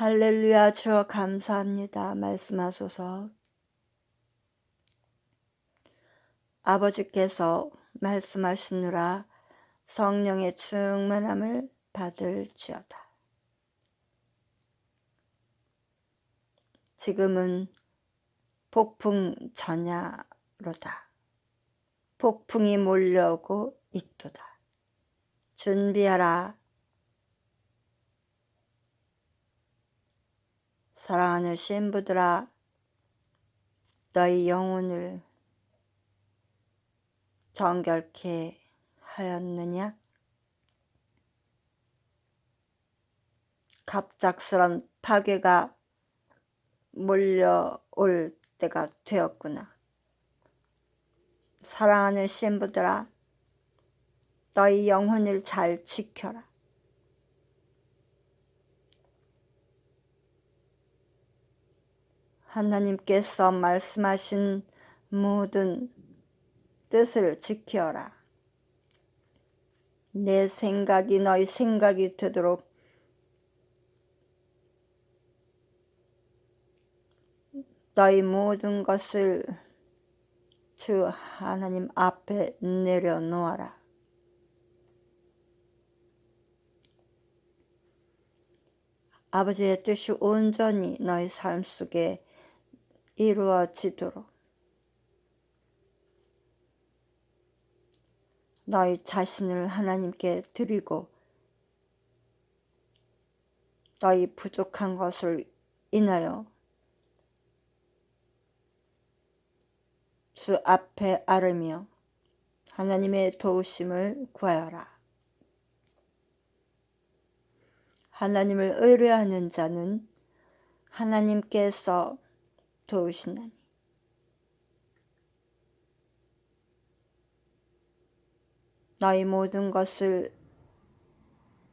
할렐루야 주여 감사합니다. 말씀하소서. 아버지께서 말씀하시느라 성령의 충만함을 받을지어다. 지금은 폭풍 전야로다. 폭풍이 몰려오고 있도다. 준비하라. 사랑하는 신부들아, 너희 영혼을 정결케 하였느냐? 갑작스런 파괴가 몰려올 때가 되었구나. 사랑하는 신부들아, 너희 영혼을 잘 지켜라. 하나님께서 말씀하신 모든 뜻을 지켜라. 내 생각이 너희 생각이 되도록 너희 모든 것을 주 하나님 앞에 내려놓아라. 아버지의 뜻이 온전히 너희 삶 속에 이루어지도록 너희 자신을 하나님께 드리고 너희 부족한 것을 인하여 주 앞에 아르며 하나님의 도우심을 구하여라. 하나님을 의뢰하는 자는 하나님께서 도우시나니. 너희 모든 것을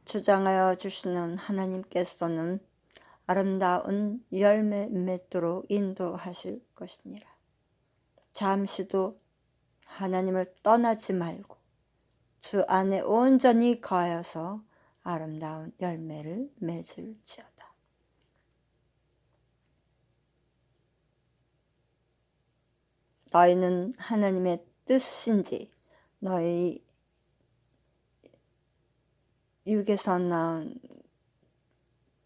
주장하여 주시는 하나님께서는 아름다운 열매 맺도록 인도하실 것이니라. 잠시도 하나님을 떠나지 말고 주 안에 온전히 거하여서 아름다운 열매를 맺을지어다. 너희는 하나님의 뜻인지 너희 육에서 나온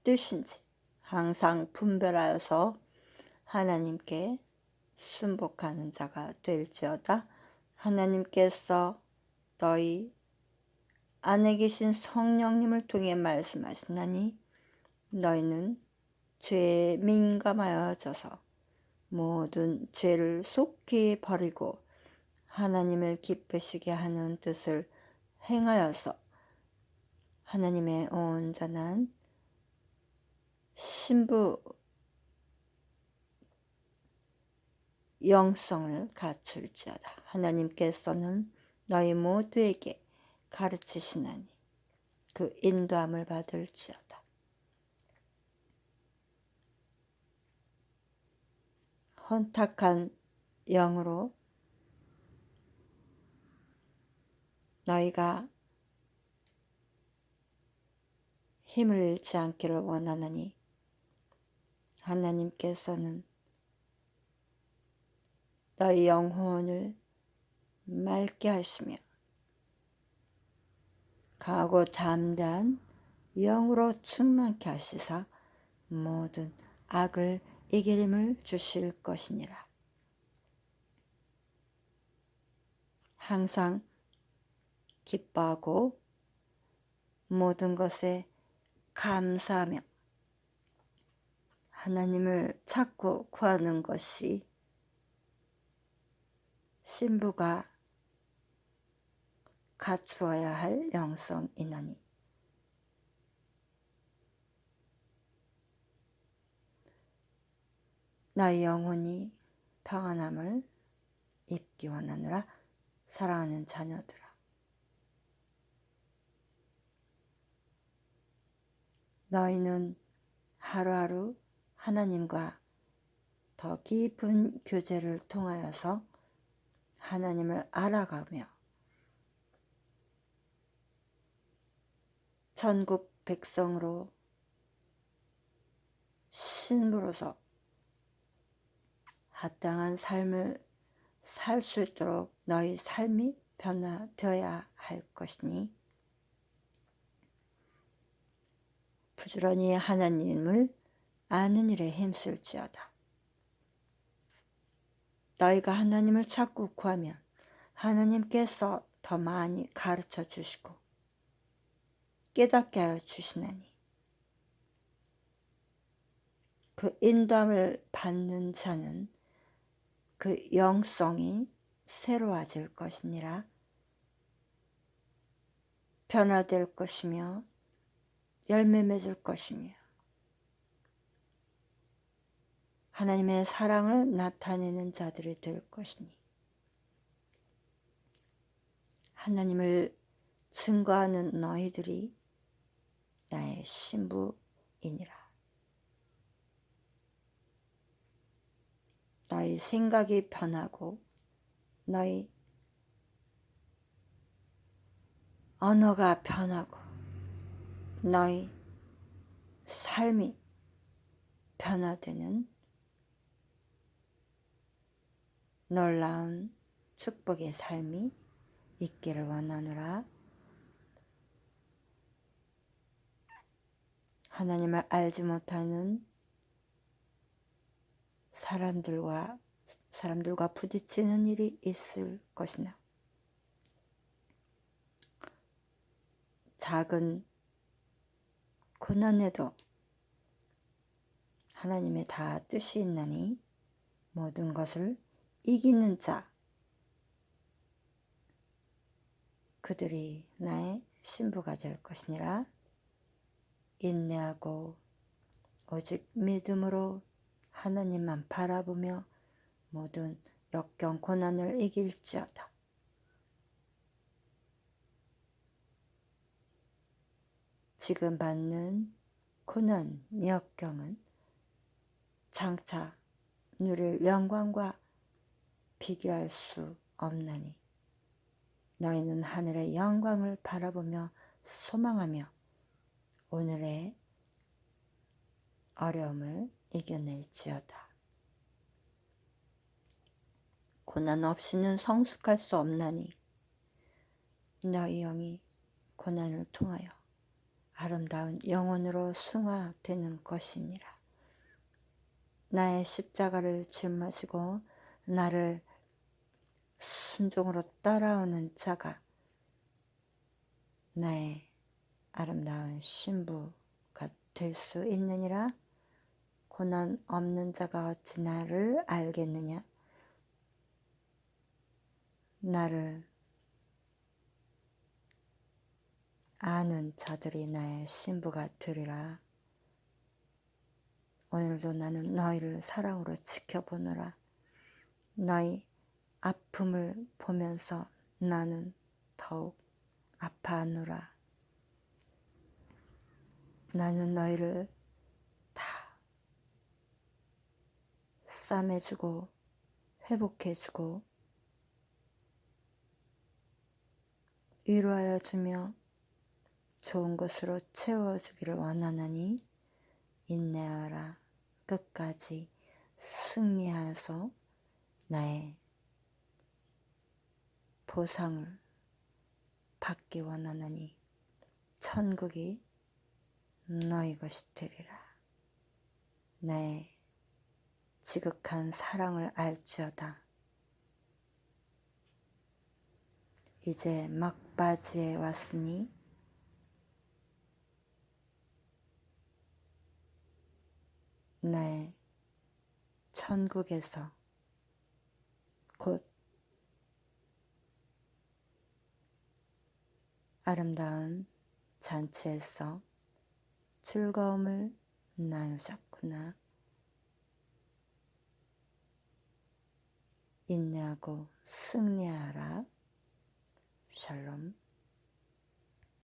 뜻인지 항상 분별하여서 하나님께 순복하는 자가 될지어다. 하나님께서 너희 안에 계신 성령님을 통해 말씀하시나니 너희는 죄에 민감하여져서 모든 죄를 속히 버리고 하나님을 기쁘시게 하는 뜻을 행하여서 하나님의 온전한 신부 영성을 갖출지어다. 하나님께서는 너희 모두에게 가르치시나니 그 인도함을 받을지어다. 헌탁한 영으로 너희가 힘을 잃지 않기를 원하노니 하나님께서는 너희 영혼을 맑게 하시며 가고 담대한 영으로 충만케 하시사 모든 악을 이기림을 주실 것이니라. 항상 기뻐하고 모든 것에 감사하며 하나님을 찾고 구하는 것이 신부가 갖추어야 할 영성이나니 나의 영혼이 평안함을 입기 원하느라 사랑하는 자녀들아. 너희는 하루하루 하나님과 더 깊은 교제를 통하여서 하나님을 알아가며 천국 백성으로 신부로서 합당한 삶을 살 수 있도록 너희 삶이 변화되어야 할 것이니 부지런히 하나님을 아는 일에 힘쓸지어다. 너희가 하나님을 자꾸 구하면 하나님께서 더 많이 가르쳐 주시고 깨닫게 하여 주시나니 그 인도함을 받는 자는 그 영성이 새로워질 것이니라 변화될 것이며 열매 맺을 것이며 하나님의 사랑을 나타내는 자들이 될 것이니 하나님을 증거하는 너희들이 나의 신부이니라. 너희 생각이 변하고 너희 언어가 변하고 너희 삶이 변화되는 놀라운 축복의 삶이 있기를 원하노라. 하나님을 알지 못하는 사람들과 사람들과 부딪히는 일이 있을 것이나 작은 고난에도 하나님의 다 뜻이 있나니 모든 것을 이기는 자 그들이 나의 신부가 될 것이니라 인내하고 오직 믿음으로 하나님만 바라보며 모든 역경 고난을 이길지어다. 지금 받는 고난, 역경은 장차 누릴 영광과 비교할 수 없나니 너희는 하늘의 영광을 바라보며 소망하며 오늘의 어려움을 이겨낼지어다. 고난 없이는 성숙할 수 없나니 너희 영이 고난을 통하여 아름다운 영혼으로 승화되는 것이니라. 나의 십자가를 짊어지고 나를 순종으로 따라오는 자가 나의 아름다운 신부가 될 수 있느니라. 고난 없는 자가 어찌 나를 알겠느냐? 나를 아는 자들이 나의 신부가 되리라. 오늘도 나는 너희를 사랑으로 지켜보느라. 너희 아픔을 보면서 나는 더욱 아파하노라. 나는 너희를 싸매주고 회복해주고 위로하여 주며 좋은 것으로 채워주기를 원하나니 인내하라 끝까지 승리하여서 나의 보상을 받기 원하나니 천국이 너희 것이 되리라. 나의 지극한 사랑을 알지어다. 이제 막바지에 왔으니 나의 천국에서 곧 아름다운 잔치에서 즐거움을 나누셨구나. 인내하고 승리하라. 샬롬.